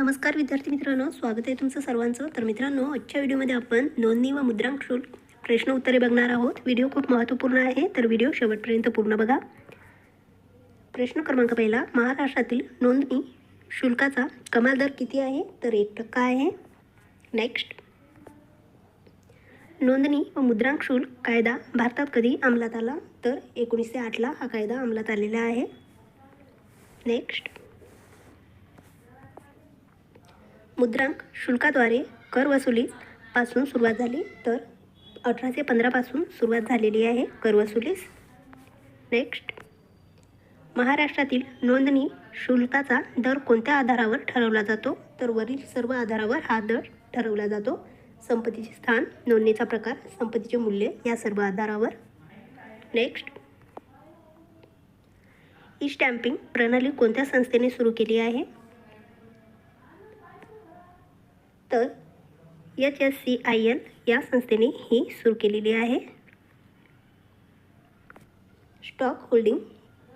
नमस्कार विद्यार्थी मित्रांनो स्वागत आहे तुमचं सर्वांचं. तर मित्रांनो आजच्या व्हिडिओमध्ये आपण नोंदणी व मुद्रांक शुल्क प्रश्न उत्तरे बघणार आहोत. व्हिडिओ खूप महत्त्वपूर्ण आहे तर व्हिडिओ शेवटपर्यंत पूर्ण बघा. प्रश्न क्रमांक पहिला महाराष्ट्रातील नोंदणी शुल्काचा कमाल दर किती आहे? तर एक टक्का आहे. नेक्स्ट नोंदणी व मुद्रांक शुल्क कायदा भारतात कधी अंमलात आला? तर एकोणीसशे आठला हा कायदा अंमलात आलेला आहे. नेक्स्ट मुद्रांक शुल्काद्वारे कर वसुलीसपासून सुरुवात झाली तर अठराशे पंधरापासून सुरुवात झालेली आहे कर वसुलीस. नेक्स्ट महाराष्ट्रातील नोंदणी शुल्काचा दर कोणत्या आधारावर ठरवला जातो? तर वरील सर्व आधारावर हा दर ठरवला जातो. संपत्तीचे स्थान नोंदणीचा प्रकार संपत्तीचे मूल्य या सर्व आधारावर. नेक्स्ट ई स्टॅम्पिंग प्रणाली कोणत्या संस्थेने सुरू केली आहे तर H S C I L या संस्थेने ही सुरू केलेली आहे. Stock holding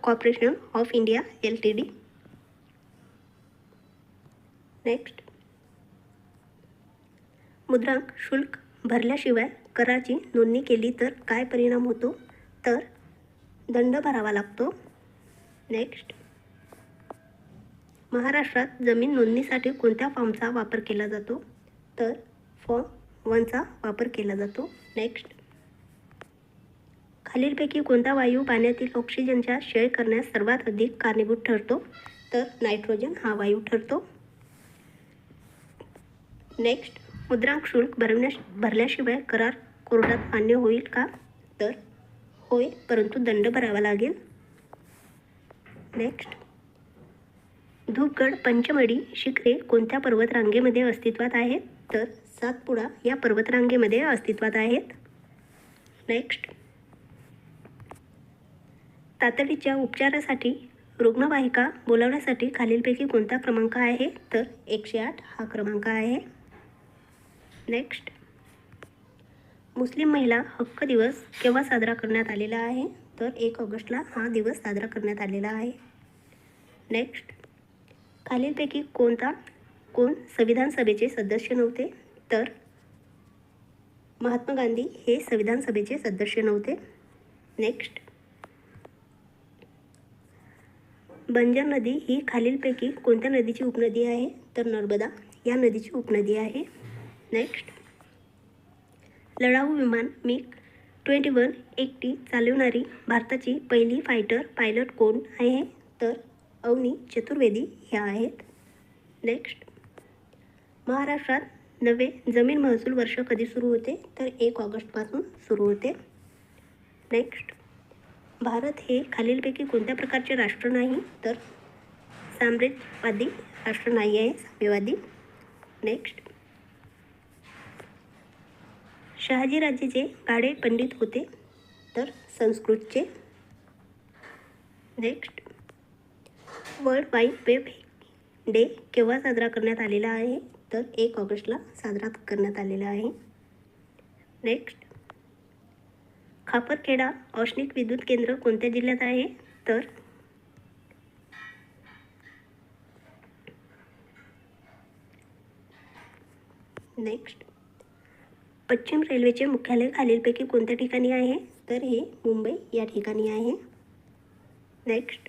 corporation of India L T D next. मुद्रांक शुल्क भरल्याशिवाय कराची नोंदणी केली तर काय परिणाम होतो? तर दंड भरावा लागतो. नेक्स्ट. महाराष्ट्रात जमीन नोंदणीसाठी कोणत्या फॉर्मचा वापर केला जातो? तर फॉर्म वनचा वापर केला जातो. नेक्स्ट खालीलपैकी कोणता वायू पाण्यातील ऑक्सिजनच्या क्षय करण्यास सर्वात अधिक कारणीभूत ठरतो? तर नायट्रोजन हा वायू ठरतो. नेक्स्ट मुद्रांक शुल्क भरवण्यास भरल्याशिवाय करार कोर्टात मान्य होईल का? तर होय परंतु दंड भरावा लागेल. नेक्स्ट धूपगड पंचमढी शिखरे कोणत्या पर्वतरांगेमध्ये अस्तित्वात आहेत? तर सातपुडा या पर्वतरांगेमध्ये अस्तित्वात आहेत. नेक्स्ट तातडीच्या उपचारासाठी रुग्णवाहिका बोलावण्यासाठी खालीलपैकी कोणता क्रमांक आहे? तर एकशे आठ हा क्रमांक आहे. नेक्स्ट मुस्लिम महिला हक्क दिवस केव्हा साजरा करण्यात आलेला आहे? तर एक ऑगस्टला हा दिवस साजरा करण्यात आलेला आहे. नेक्स्ट खालीलपैकी कोणता कोण संविधान सभेचे सदस्य नव्हते तर महात्मा गांधी हे संविधान सभेचे सदस्य नव्हते. नेक्स्ट बंजर नदी ही खालीलपैकी कोणत्या नदीची उपनदी आहे? तर नर्मदा या नदीची उपनदी आहे. नेक्स्ट लढाऊ विमान मिक ट्वेंटी वन एकटी चालवणारी भारताची पहिली फायटर पायलट कोण आहे? तर अवनी चतुर्वेदी ह्या आहेत. नेक्स्ट महाराष्ट्रात नवे जमीन महसूल वर्ष कधी सुरू होते? तर एक ऑगस्टपासून सुरू होते. नेक्स्ट भारत हे खालीलपैकी कोणत्या प्रकारचे राष्ट्र नाही? तर साम्राज्यवादी राष्ट्र नाही आहे साम्यवादी. नेक्स्ट शहाजीराजेचे गाडे पंडित होते तर संस्कृतचे. Next world wide web day केव्हा साजरा करण्यात आलेला आहे? तर एक ऑगस्टला साजरा करण्यात आलेला आहे. नेक्स्ट खापरखेडा औष्णिक विद्युत केंद्र कोणत्या जिल्ह्यात आहे? तर नेक्स्ट पश्चिम रेल्वेचे मुख्यालय खालीलपैकी कोणत्या ठिकाणी आहे? तर हे मुंबई या ठिकाणी आहे. नेक्स्ट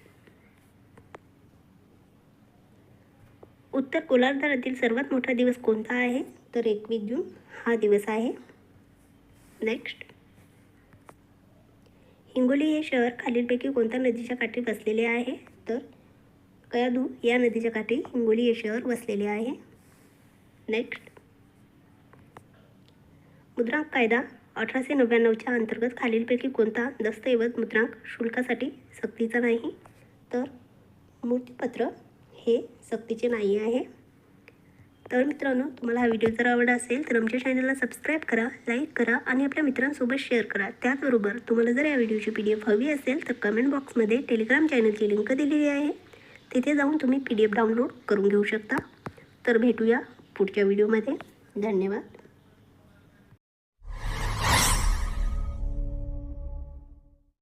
उत्तर गोलार्धातील सर्वात मोठा दिवस कोणता आहे? तर एकवीस जून हा दिवस आहे. नेक्स्ट हिंगोली हे शहर खालीलपैकी कोणत्या नदीच्या काठी वसलेले आहे? तर कयाधू या नदीच्या काठी हिंगोली हे शहर वसलेले आहे. नेक्स्ट मुद्रांक कायदा अठराशे नव्याण्णवच्या अंतर्गत खालीलपैकी कोणता दस्तऐवज मुद्रांक शुल्कासाठी सक्तीचा नाही? तर मूर्तीपत्र हे सक्तीचे नाही आहे. तर मित्रांनो तुम्हाला हा व्हिडिओ जर आवडला असेल तर आमच्या चॅनलला सबस्क्राईब करा लाईक करा आणि आपल्या मित्रांसोबत शेअर करा. त्याचबरोबर तुम्हाला जर या व्हिडिओची पी डी एफ हवी असेल तर कमेंट बॉक्समध्ये टेलिग्राम चॅनलची लिंक दिलेली आहे. तिथे जाऊन तुम्ही पी डी एफ डाउनलोड करून घेऊ शकता. तर भेटूया पुढच्या व्हिडिओमध्ये धन्यवाद.